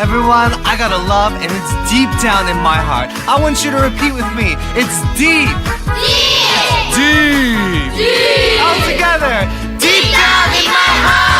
Everyone, I got a love and it's deep down in my heart. I want you to repeat with me. It's deep. Deep. Deep. deep. All together. Deep down in my heart.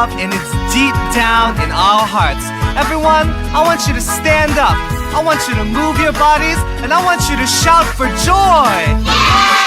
Love and it's deep down in our hearts. Everyone, I want you to stand up. I want you to move your bodies and I want you to shout for joy. Deep,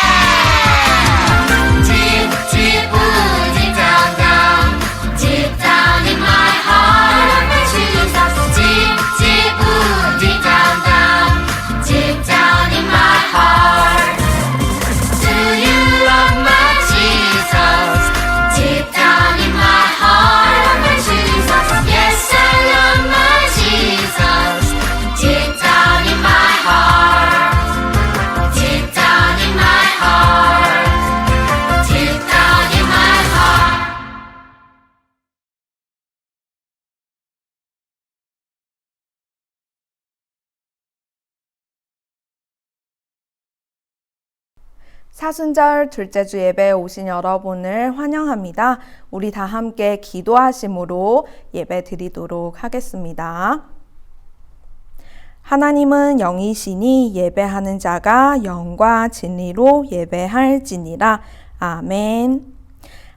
사순절 둘째 주 예배에 오신 여러분을 환영합니다. 우리 다 함께 기도하심으로 예배 드리도록 하겠습니다. 하나님은 영이시니 예배하는 자가 영과 진리로 예배할지니라. 아멘.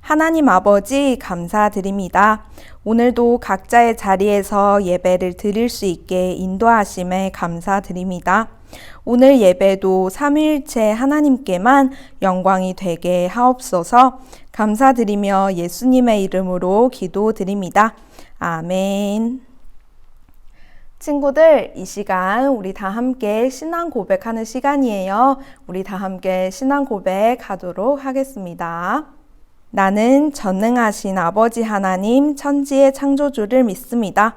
하나님 아버지 감사드립니다. 오늘도 각자의 자리에서 예배를 드릴 수 있게 인도하심에 감사드립니다. 오늘 예배도 삼위일체 하나님께만 영광이 되게 하옵소서 감사드리며 예수님의 이름으로 기도드립니다. 아멘. 친구들, 이 시간 우리 다 함께 신앙 고백하는 시간이에요. 우리 다 함께 신앙 고백하도록 하겠습니다. 나는 전능하신 아버지 하나님 천지의 창조주를 믿습니다.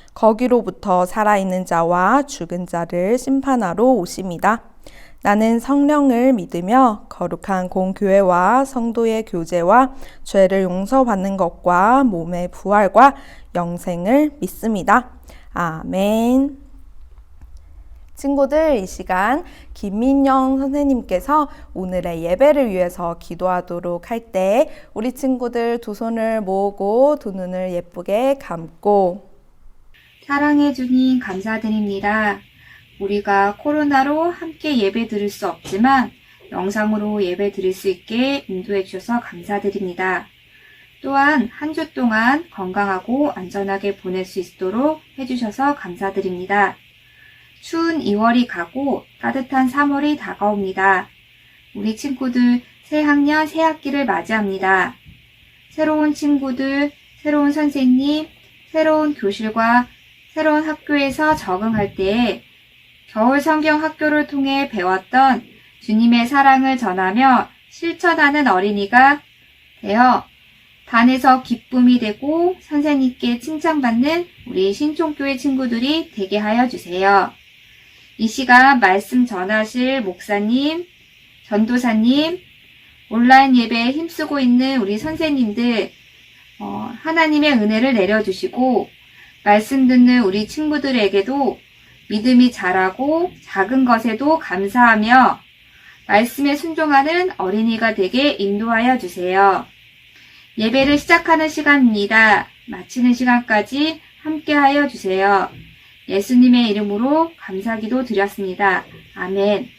거기로부터 살아있는 자와 죽은 자를 심판하러 오십니다. 나는 성령을 믿으며 거룩한 공교회와 성도의 교제와 죄를 용서받는 것과 몸의 부활과 영생을 믿습니다. 아멘. 친구들, 이 시간 김민영 선생님께서 오늘의 예배를 위해서 기도하도록 할 때 우리 친구들 두 손을 모으고 두 눈을 예쁘게 감고 사랑해 주님 감사드립니다. 우리가 코로나로 함께 예배 드릴 수 없지만 영상으로 예배 드릴 수 있게 인도해 주셔서 감사드립니다. 또한 한 주 동안 건강하고 안전하게 보낼 수 있도록 해주셔서 감사드립니다. 추운 2월이 가고 따뜻한 3월이 다가옵니다. 우리 친구들 새 학년 새 학기를 맞이합니다. 새로운 친구들, 새로운 선생님, 새로운 교실과 새로운 학교에서 적응할 때 겨울 성경 학교를 통해 배웠던 주님의 사랑을 전하며 실천하는 어린이가 되어 반에서 기쁨이 되고 선생님께 칭찬받는 우리 신촌교회 친구들이 되게 하여 주세요. 이 시간 말씀 전하실 목사님, 전도사님, 온라인 예배에 힘쓰고 있는 우리 선생님들, 어, 하나님의 은혜를 내려주시고, 말씀 듣는 우리 친구들에게도 믿음이 자라고 작은 것에도 감사하며 말씀에 순종하는 어린이가 되게 인도하여 주세요. 예배를 시작하는 시간입니다. 마치는 시간까지 함께 하여 주세요. 예수님의 이름으로 감사기도 드렸습니다. 아멘.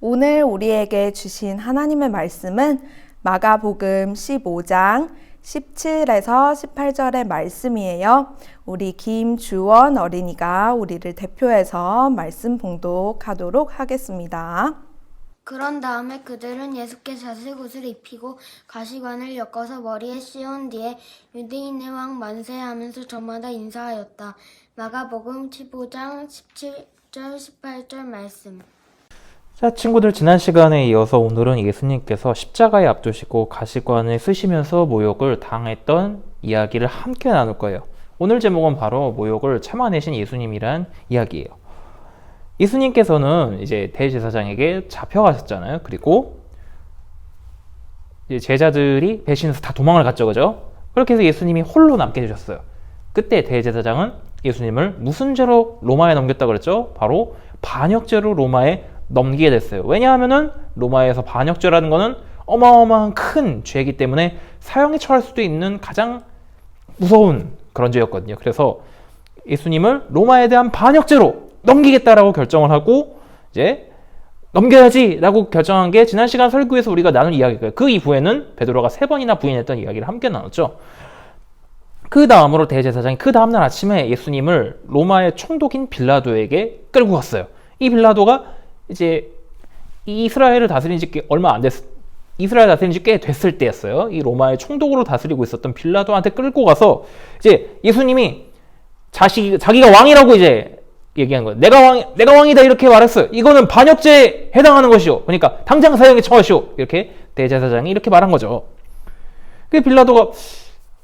오늘 우리에게 주신 하나님의 말씀은 마가복음 15장 17에서 18절의 말씀이에요. 우리 김주원 어린이가 우리를 대표해서 말씀 봉독하도록 하겠습니다. 그런 다음에 그들은 예수께 자색 옷을 입히고 가시관을 엮어서 머리에 씌운 뒤에 유대인의 왕 만세 하면서 저마다 인사하였다. 마가복음 15장 17절 18절 말씀. 자, 친구들 지난 시간에 이어서 오늘은 예수님께서 십자가에 앞두시고 가시관을 쓰시면서 모욕을 당했던 이야기를 함께 나눌 거예요. 오늘 제목은 바로 모욕을 참아내신 예수님이란 이야기예요. 예수님께서는 이제 대제사장에게 잡혀가셨잖아요. 그리고 제자들이 배신해서 다 도망을 갔죠, 그죠? 그렇게 해서 예수님이 홀로 남게 되셨어요. 그때 대제사장은 예수님을 무슨 죄로 로마에 넘겼다 그랬죠? 바로 반역죄로 로마에 넘기게 됐어요. 왜냐하면은 로마에서 반역죄라는 거는 어마어마한 큰 죄이기 때문에 사형에 처할 수도 있는 가장 무서운 그런 죄였거든요. 그래서 예수님을 로마에 대한 반역죄로 넘기겠다라고 결정을 하고 이제 넘겨야지라고 결정한 게 지난 시간 설교에서 우리가 나눈 이야기예요. 그 이후에는 베드로가 세 번이나 부인했던 이야기를 함께 나눴죠. 그 다음으로 대제사장이 그 다음날 아침에 예수님을 로마의 총독인 빌라도에게 끌고 갔어요. 이 빌라도가 이제 이스라엘을 다스린 지꽤 얼마 안 됐, 이스라엘 다스린 지 꽤 됐을 때였어요. 이 로마의 총독으로 다스리고 있었던 빌라도한테 끌고 가서 이제 예수님이 자식, 자기가 왕이라고 이제 얘기한 거예요. 내가 왕, 내가 왕이다 이렇게 말했어요. 이거는 반역죄에 해당하는 것이오. 그러니까 당장 사형에 처하시오. 이렇게 대제사장이 이렇게 말한 거죠. 그 빌라도가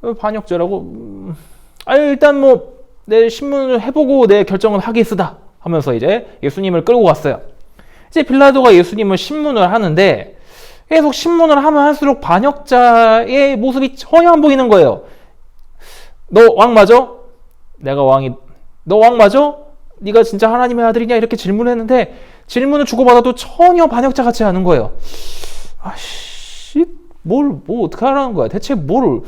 어, 반역죄라고, 음, 아 일단 뭐 내 신문을 해보고 내 결정을 하겠으다 하면서 이제 예수님을 끌고 갔어요. 이제 빌라도가 예수님을 신문을 하는데 계속 신문을 하면 할수록 반역자의 모습이 전혀 안 보이는 거예요. 너 왕 맞아? 내가 왕이 너 왕 맞아? 네가 진짜 하나님의 아들이냐 이렇게 질문했는데 질문을 주고받아도 전혀 반역자 같지 않은 거예요. 아씨 뭘 뭐 어떻게 하라는 거야? 대체 뭘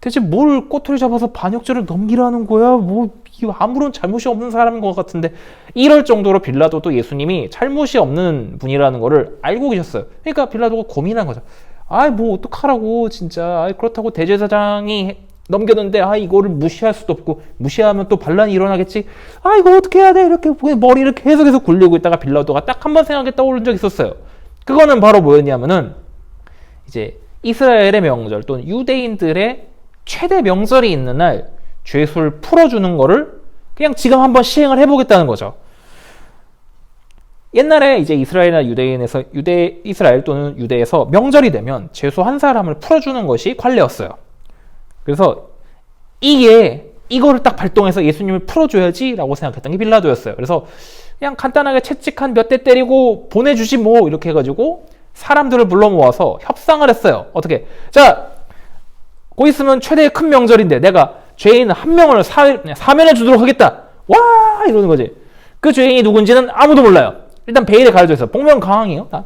대체 뭘 꼬투리 잡아서 반역죄를 넘기라는 거야? 뭐 아무런 잘못이 없는 사람인 것 같은데 이럴 정도로 빌라도도 예수님이 잘못이 없는 분이라는 거를 알고 계셨어요. 그러니까 빌라도가 고민한 거죠. 아이 뭐 어떡하라고 진짜 아이 그렇다고 대제사장이 넘겼는데 아 이거를 무시할 수도 없고 무시하면 또 반란이 일어나겠지. 아 이거 어떻게 해야 돼? 이렇게 머리를 계속 해서 굴리고 있다가 빌라도가 딱 한 번 생각에 떠오른 적이 있었어요. 그거는 바로 뭐였냐면은 이제 이스라엘의 명절 또는 유대인들의 최대 명절이 있는 날 죄수를 풀어주는 거를 그냥 지금 한번 시행을 해보겠다는 거죠. 옛날에 이제 이스라엘이나 유대인에서 유대 이스라엘 또는 유대에서 명절이 되면 죄수 한 사람을 풀어주는 것이 관례였어요. 그래서 이게 이거를 딱 발동해서 예수님을 풀어줘야지라고 생각했던 게 빌라도였어요. 그래서 그냥 간단하게 채찍 한 몇 대 때리고 보내주지 뭐 이렇게 해가지고 사람들을 불러 모아서 협상을 했어요. 어떻게? 자, 곧 있으면 최대의 큰 명절인데 내가 죄인 한 명을 사, 사면해 주도록 하겠다. 와 이러는 거지. 그 죄인이 누군지는 아무도 몰라요. 일단 베일에 가려져 있어. 복면가왕이에요. 다.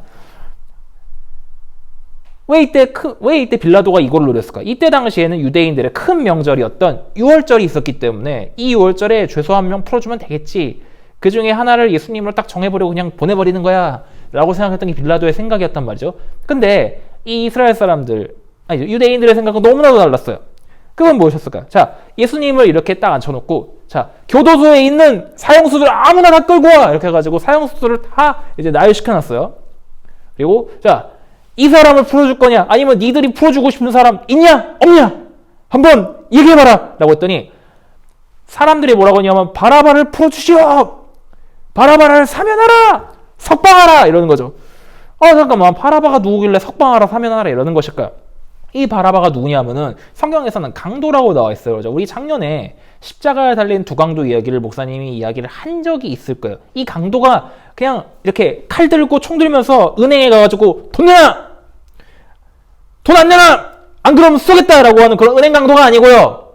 왜 이때 크, 왜 이때 빌라도가 이걸 노렸을까? 이때 당시에는 유대인들의 큰 명절이었던 6월절이 있었기 때문에 이 6월절에 죄수 한 명 풀어주면 되겠지. 그 중에 하나를 예수님으로 딱 정해버리고 그냥 보내버리는 거야. 라고 생각했던 게 빌라도의 생각이었단 말이죠. 근데 이 이스라엘 사람들, 아니 유대인들의 생각은 너무나도 달랐어요. 그건 무엇이었을까요? 자, 예수님을 이렇게 딱 앉혀놓고, 자, 교도소에 있는 사형수들 아무나 다 끌고 와! 이렇게 해가지고 사형수들을 다 이제 나열시켜놨어요. 그리고, 자, 이 사람을 풀어줄 거냐? 아니면 니들이 풀어주고 싶은 사람 있냐? 없냐? 한번 얘기해봐라! 라고 했더니, 사람들이 뭐라고 하냐면, 바라바를 풀어주시오! 바라바를 사면하라! 석방하라! 이러는 거죠. 어, 잠깐만, 바라바가 누구길래 석방하라, 사면하라 이러는 것일까요? 이 바라바가 누구냐면은 성경에서는 강도라고 나와 있어요. 그죠? 우리 작년에 십자가에 달린 두 강도 이야기를 목사님이 이야기를 한 적이 있을 거예요. 이 강도가 그냥 이렇게 칼 들고 총 들면서 은행에 가가지고 돈 내놔! 돈 안 내놔! 안 그러면 쏘겠다라고 하는 그런 은행 강도가 아니고요.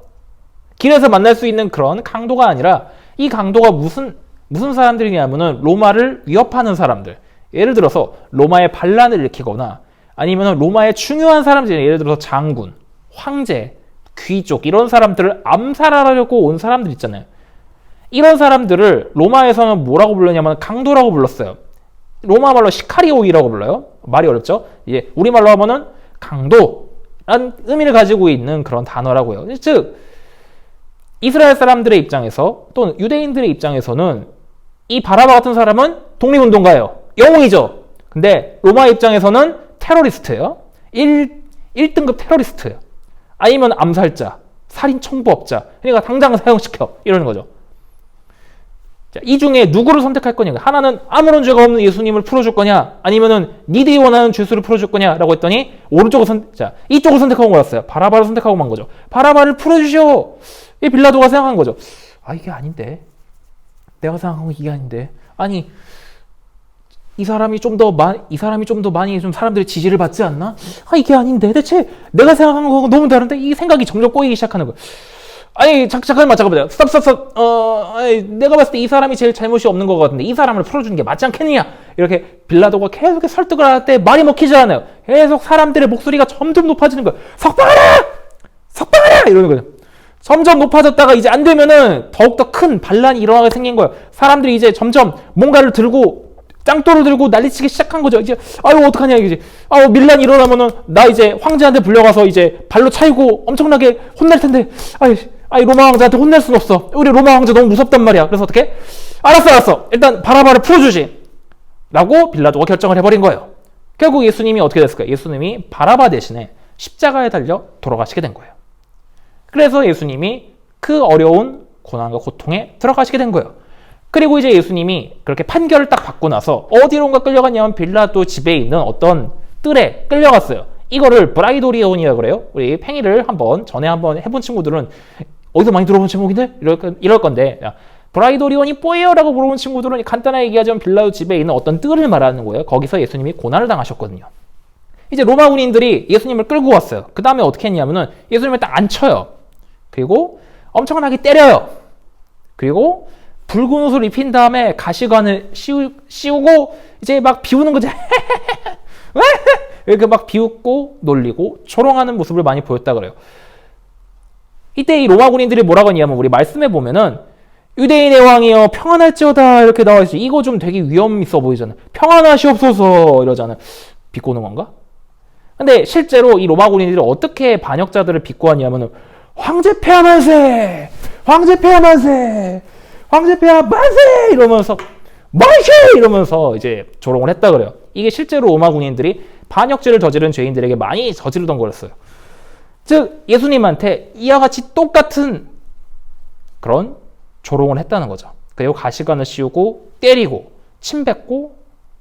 길에서 만날 수 있는 그런 강도가 아니라 이 강도가 무슨 무슨 사람들이냐면은 로마를 위협하는 사람들. 예를 들어서 로마의 반란을 일으키거나 아니면 로마의 중요한 사람들, 예를 들어서 장군, 황제, 귀족 이런 사람들을 암살하려고 온 사람들 있잖아요. 이런 사람들을 로마에서는 뭐라고 불렀냐면 강도라고 불렀어요. 로마 말로 시카리오이라고 불러요. 말이 어렵죠? 이제 우리 말로 하면은 강도라는 의미를 가지고 있는 그런 단어라고요. 즉 이스라엘 사람들의 입장에서 또는 유대인들의 입장에서는 이 바라바 같은 사람은 독립운동가예요. 영웅이죠. 근데 로마 입장에서는 테러리스트예요. 1, 1등급 테러리스트예요. 아니면 암살자, 살인 청부업자. 그러니까 당장 사형시켜. 이러는 거죠. 자, 이 중에 누구를 선택할 거냐? 하나는 아무런 죄가 없는 예수님을 풀어줄 거냐? 아니면은 니들이 원하는 죄수를 풀어줄 거냐라고 했더니 오른쪽을 선, 자 이쪽을 선택하고 말았어요. 바라바를 선택하고 만 거죠. 바라바를 풀어주시오. 이 빌라도가 생각한 거죠. 아 이게 아닌데. 내가 생각한 건 이게 아닌데. 아니 이 사람이 좀 더 많이 이 사람이 좀 더 많이 좀 사람들의 지지를 받지 않나? 아 이게 아닌데. 대체 내가 생각한 거하고 너무 다른데? 이 생각이 점점 꼬이기 시작하는 거예요. 아니 잠, 잠깐만 잠깐만 스탑 스탑 스탑. 어 아니, 내가 봤을 때 이 사람이 제일 잘못이 없는 것 같은데 이 사람을 풀어주는 게 맞지 않겠느냐? 이렇게 빌라도가 계속 설득을 할 때 말이 먹히지 않아요. 계속 사람들의 목소리가 점점 높아지는 거예요. 석방하라! 석방하라! 이러는 거죠. 점점 높아졌다가 이제 안 되면은 더욱더 큰 반란이 일어나게 생긴 거예요. 사람들이 이제 점점 뭔가를 들고 짱돌을 들고 난리치기 시작한 거죠. 이제 아유 어떡하냐 이제 아유 밀란 일어나면은 나 이제 황제한테 불려가서 이제 발로 차이고 엄청나게 혼낼 텐데 아이 아이 로마 황제한테 혼낼 순 없어. 우리 로마 황제 너무 무섭단 말이야. 그래서 어떻게? 알았어 알았어. 일단 바라바를 풀어주지. 라고 빌라도가 결정을 해버린 거예요. 결국 예수님이 어떻게 됐을까요? 예수님이 바라바 대신에 십자가에 달려 돌아가시게 된 거예요. 그래서 예수님이 그 어려운 고난과 고통에 들어가시게 된 거예요. 그리고 이제 예수님이 그렇게 판결을 딱 받고 나서 어디론가 끌려갔냐면 빌라도 집에 있는 어떤 뜰에 끌려갔어요. 이거를 브라이도리온이라고 그래요. 우리 팽이를 한번 전에 한번 해본 친구들은 어디서 많이 들어본 제목인데 이럴, 건- 이럴 건데 야, 브라이도리온이 뭐예요라고 물어본 친구들은 간단하게 얘기하자면 빌라도 집에 있는 어떤 뜰을 말하는 거예요. 거기서 예수님이 고난을 당하셨거든요. 이제 로마 군인들이 예수님을 끌고 왔어요. 그 다음에 어떻게 했냐면은 예수님을 딱 앉혀요. 그리고 엄청나게 때려요. 그리고 붉은 옷을 입힌 다음에 가시관을 씌우, 씌우고 이제 막 비우는 거지. 이렇게 막 비웃고 놀리고 조롱하는 모습을 많이 보였다 그래요. 이때 이 로마 군인들이 뭐라고 하냐면 우리 말씀해 보면은 유대인의 왕이여 평안할지어다 이렇게 나와 있어요. 이거 좀 되게 위험 있어 보이잖아요. 평안하시옵소서 이러잖아요. 비꼬는 건가? 근데 실제로 이 로마 군인들이 어떻게 반역자들을 비꼬았냐면은 황제 폐하 만세! 황제 폐하 만세! 황제 폐하 만세! 이러면서 만세! 이러면서 이제 조롱을 했다 그래요. 이게 실제로 로마 군인들이 반역죄를 저지른 죄인들에게 많이 저지르던 거였어요. 즉 예수님한테 이와 같이 똑같은 그런 조롱을 했다는 거죠. 그리고 가시관을 씌우고 때리고 침뱉고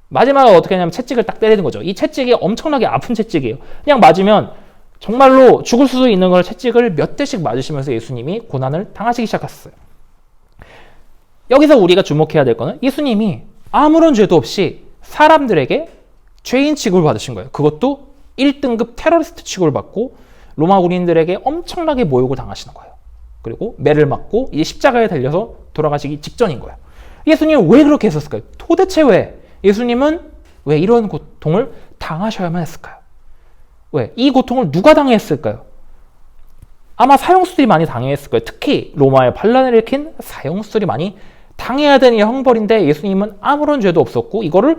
마지막에 어떻게 하냐면 채찍을 딱 때리는 거죠. 이 채찍이 엄청나게 아픈 채찍이에요. 그냥 맞으면 정말로 죽을 수도 있는 걸 채찍을 몇 대씩 맞으시면서 예수님이 고난을 당하시기 시작했어요. 여기서 우리가 주목해야 될 거는 예수님이 아무런 죄도 없이 사람들에게 죄인 취급을 받으신 거예요. 그것도 1등급 테러리스트 취급을 받고 로마 군인들에게 엄청나게 모욕을 당하시는 거예요. 그리고 매를 맞고 이제 십자가에 달려서 돌아가시기 직전인 거예요. 예수님은 왜 그렇게 했었을까요? 도대체 왜? 예수님은 왜 이런 고통을 당하셔야만 했을까요? 왜? 이 고통을 누가 당했을까요? 아마 사형수들이 많이 당했을 거예요. 특히 로마의 반란을 일으킨 사형수들이 많이 당해야 되는 형벌인데 예수님은 아무런 죄도 없었고 이거를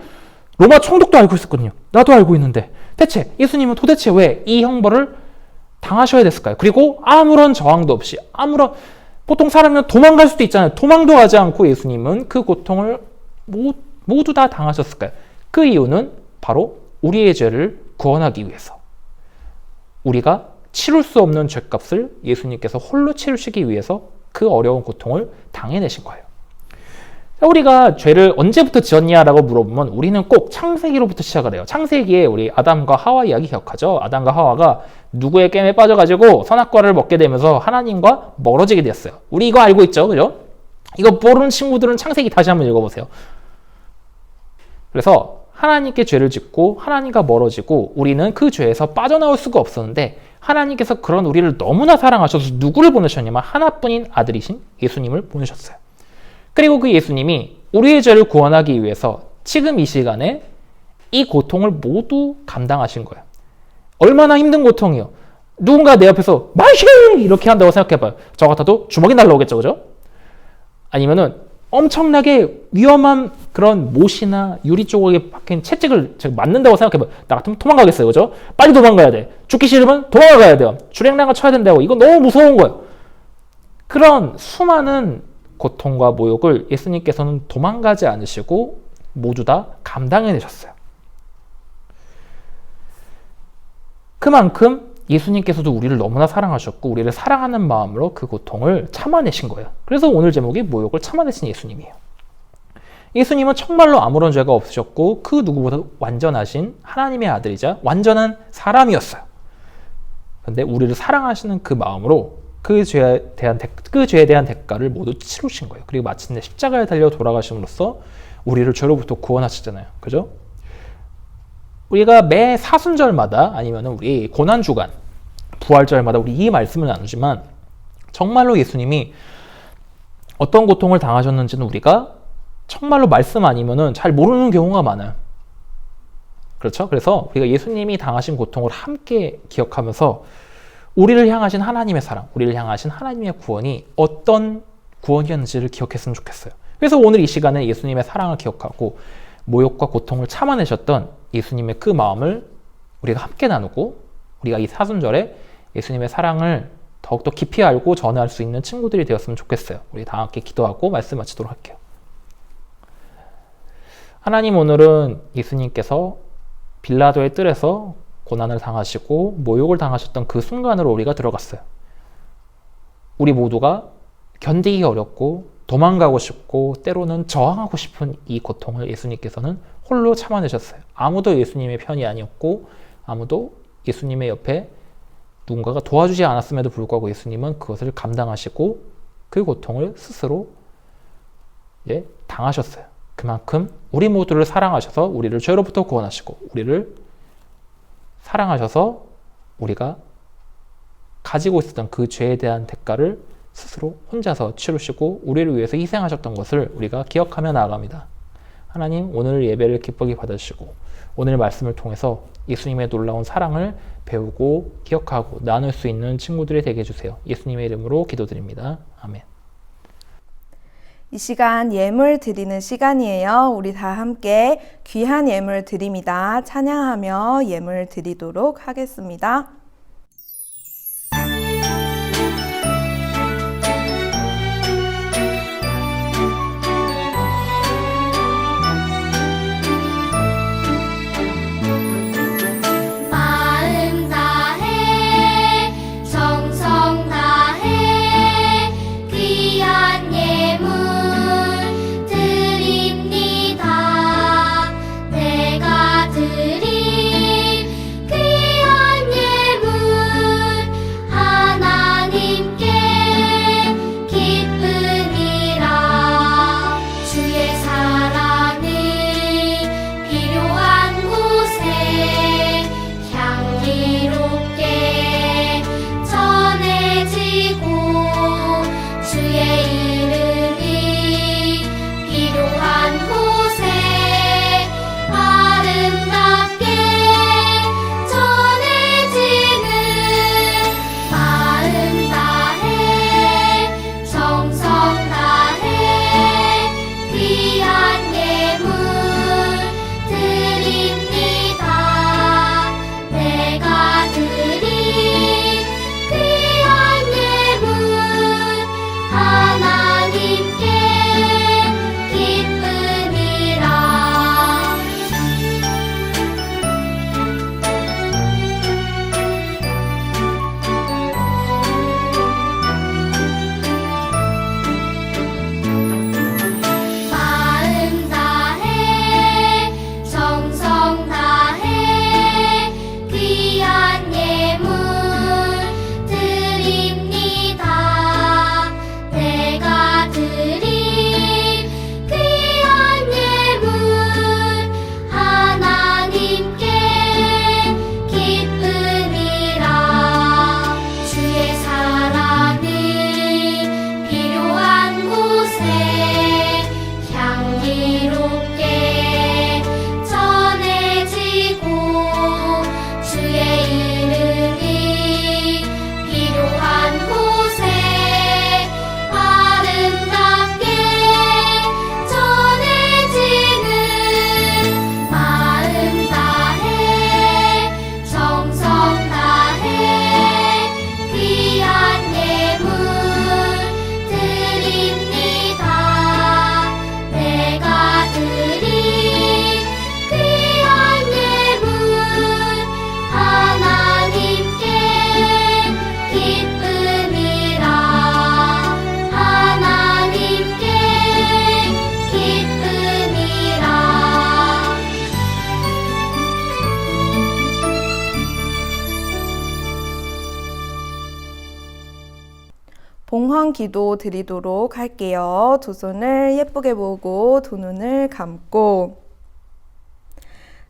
로마 총독도 알고 있었거든요. 나도 알고 있는데 대체 예수님은 도대체 왜 이 형벌을 당하셔야 됐을까요? 그리고 아무런 저항도 없이 아무런 보통 사람은 도망갈 수도 있잖아요. 도망도 하지 않고 예수님은 그 고통을 모, 모두 다 당하셨을까요? 그 이유는 바로 우리의 죄를 구원하기 위해서. 우리가 치룰 수 없는 죄값을 예수님께서 홀로 치르시기 위해서 그 어려운 고통을 당해내신 거예요. 자, 우리가 죄를 언제부터 지었냐라고 물어보면 우리는 꼭 창세기로부터 시작을 해요. 창세기에 우리 아담과 하와 이야기 기억하죠? 아담과 하와가 누구의 깸에 빠져가지고 선악과를 먹게 되면서 하나님과 멀어지게 됐어요. 우리 이거 알고 있죠? 그죠? 이거 모르는 친구들은 창세기 다시 한번 읽어보세요. 그래서 하나님께 죄를 짓고 하나님과 멀어지고 우리는 그 죄에서 빠져나올 수가 없었는데 하나님께서 그런 우리를 너무나 사랑하셔서 누구를 보내셨냐면 하나뿐인 아들이신 예수님을 보내셨어요. 그리고 그 예수님이 우리의 죄를 구원하기 위해서 지금 이 시간에 이 고통을 모두 감당하신 거예요. 얼마나 힘든 고통이요. 누군가 내 옆에서 마시 이렇게 한다고 생각해봐요. 저 같아도 주먹이 날라오겠죠, 그죠? 아니면은 엄청나게 위험한 그런 못이나 유리 쪽에 박힌 채찍을 제가 맞는다고 생각해봐요. 나 같으면 도망가겠어요, 그죠? 빨리 도망가야 돼. 죽기 싫으면 도망가야 돼요. 주랭랑을 쳐야 된다고. 이거 너무 무서운 거예요. 그런 수많은 고통과 모욕을 예수님께서는 도망가지 않으시고 모두 다 감당해 내셨어요. 그만큼 예수님께서도 우리를 너무나 사랑하셨고 우리를 사랑하는 마음으로 그 고통을 참아내신 거예요. 그래서 오늘 제목이 모욕을 참아내신 예수님이에요. 예수님은 정말로 아무런 죄가 없으셨고 그 누구보다 완전하신 하나님의 아들이자 완전한 사람이었어요. 근데 우리를 사랑하시는 그 마음으로 그 죄에 대한 대, 그 죄에 대한 대가를 모두 치르신 거예요. 그리고 마침내 십자가에 달려 돌아가심으로써 우리를 죄로부터 구원하셨잖아요. 그죠? 우리가 매 사순절마다 아니면 우리 고난 주간 부활절마다 우리 이 말씀을 나누지만 정말로 예수님이 어떤 고통을 당하셨는지는 우리가 정말로 말씀 아니면은 잘 모르는 경우가 많아요. 그렇죠? 그래서 우리가 예수님이 당하신 고통을 함께 기억하면서 우리를 향하신 하나님의 사랑, 우리를 향하신 하나님의 구원이 어떤 구원이었는지를 기억했으면 좋겠어요. 그래서 오늘 이 시간에 예수님의 사랑을 기억하고 모욕과 고통을 참아내셨던 예수님의 그 마음을 우리가 함께 나누고 우리가 이 사순절에 예수님의 사랑을 더욱더 깊이 알고 전할 수 있는 친구들이 되었으면 좋겠어요. 우리 다 함께 기도하고 말씀 마치도록 할게요. 하나님 오늘은 예수님께서 빌라도의 뜰에서 고난을 당하시고 모욕을 당하셨던 그 순간으로 우리가 들어갔어요. 우리 모두가 견디기 어렵고 도망가고 싶고 때로는 저항하고 싶은 이 고통을 예수님께서는 홀로 참아내셨어요. 아무도 예수님의 편이 아니었고 아무도 예수님의 옆에 누군가가 도와주지 않았음에도 불구하고 예수님은 그것을 감당하시고 그 고통을 스스로 예, 당하셨어요. 그만큼 우리 모두를 사랑하셔서 우리를 죄로부터 구원하시고 우리를 사랑하셔서 우리가 가지고 있었던 그 죄에 대한 대가를 스스로 혼자서 치르시고 우리를 위해서 희생하셨던 것을 우리가 기억하며 나아갑니다. 하나님 오늘 예배를 기쁘게 받으시고 오늘 말씀을 통해서 예수님의 놀라운 사랑을 배우고 기억하고 나눌 수 있는 친구들이 되게 해주세요. 예수님의 이름으로 기도드립니다. 아멘. 이 시간 예물 드리는 시간이에요. 우리 다 함께 귀한 예물 드립니다. 찬양하며 예물 드리도록 하겠습니다. 봉헌 기도 드리도록 할게요. 두 손을 예쁘게 모으고 두 눈을 감고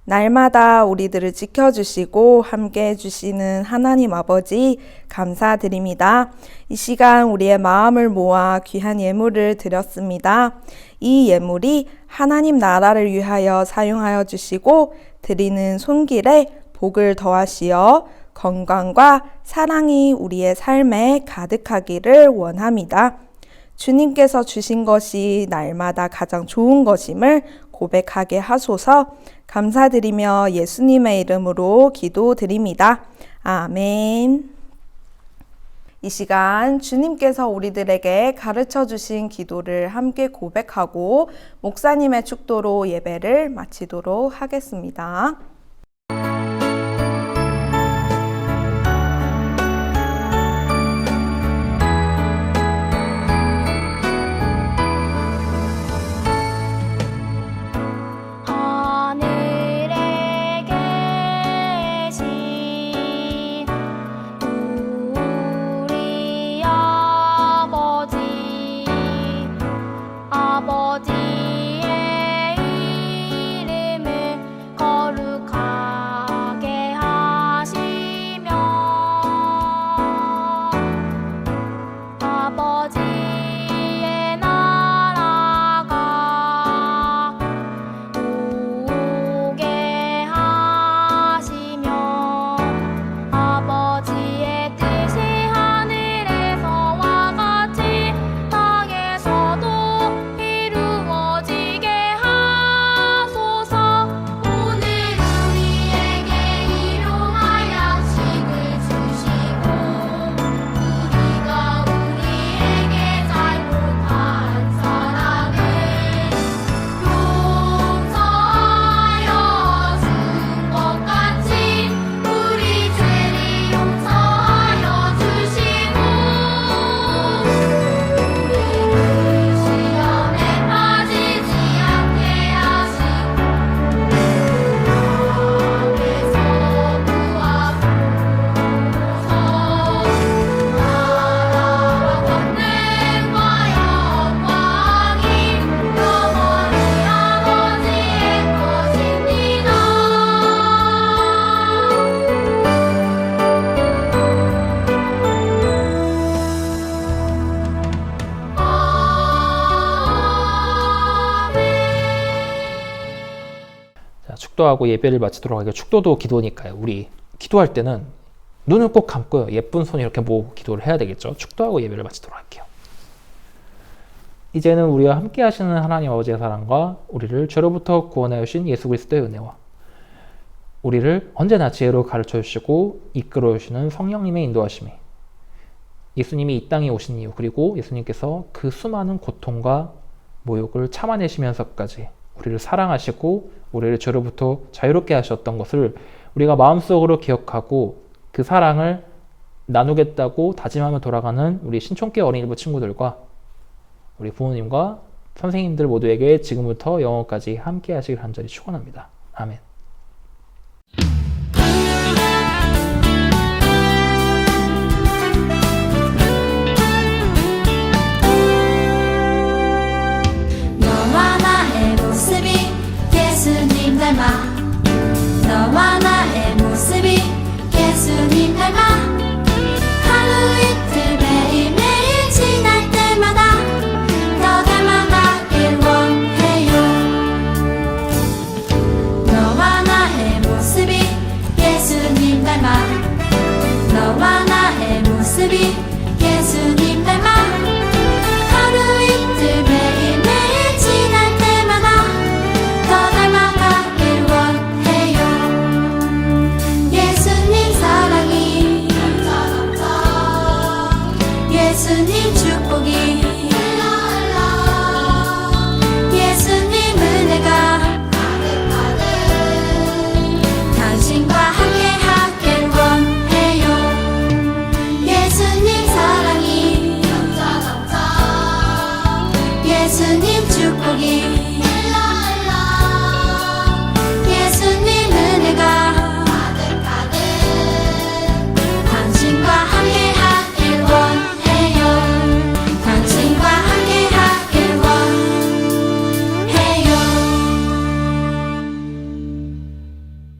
날마다 우리들을 지켜주시고 함께 해주시는 하나님 아버지 감사드립니다. 이 시간 우리의 마음을 모아 귀한 예물을 드렸습니다. 이 예물이 하나님 나라를 위하여 사용하여 주시고 드리는 손길에 복을 더하시어 건강과 사랑이 우리의 삶에 가득하기를 원합니다. 주님께서 주신 것이 날마다 가장 좋은 것임을 고백하게 하소서 감사드리며 예수님의 이름으로 기도드립니다. 아멘. 이 시간 주님께서 우리들에게 가르쳐 주신 기도를 함께 고백하고 목사님의 축도로 예배를 마치도록 하겠습니다. 축도하고 예배를 마치도록 하겠습니다. 축도도 기도니까요. 우리 기도할 때는 눈을 꼭 감고요. 예쁜 손 이렇게 모으고 기도를 해야 되겠죠. 축도하고 예배를 마치도록 할게요. 이제는 우리와 함께 하시는 하나님 아버지의 사랑과 우리를 죄로부터 구원하여 주신 예수 그리스도의 은혜와 우리를 언제나 지혜로 가르쳐 주시고 이끌어 주시는 성령님의 인도하심이 예수님이 이 땅에 오신 이유 그리고 예수님께서 그 수많은 고통과 모욕을 참아내시면서까지 우리를 사랑하시고 우리를 죄로부터 자유롭게 하셨던 것을 우리가 마음속으로 기억하고 그 사랑을 나누겠다고 다짐하며 돌아가는 우리 신촌교 어린이부 친구들과 우리 부모님과 선생님들 모두에게 지금부터 영원까지 함께 하시길 간절히 축원합니다. 아멘. 너와 나의 모습이 예수님 닮아